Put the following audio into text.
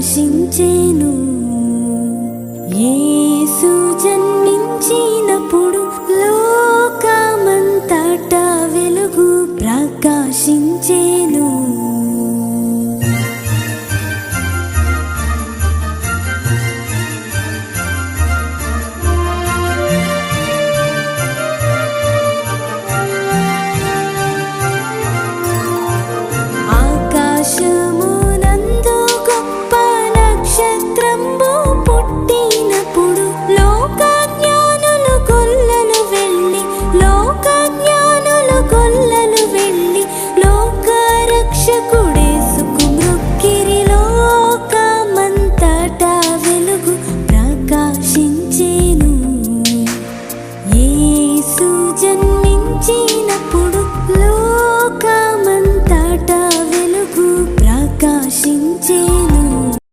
ఆశించేను ఏసు జన్మించినప్పుడు లోకమంతటా వెలుగు ప్రకాశించేను.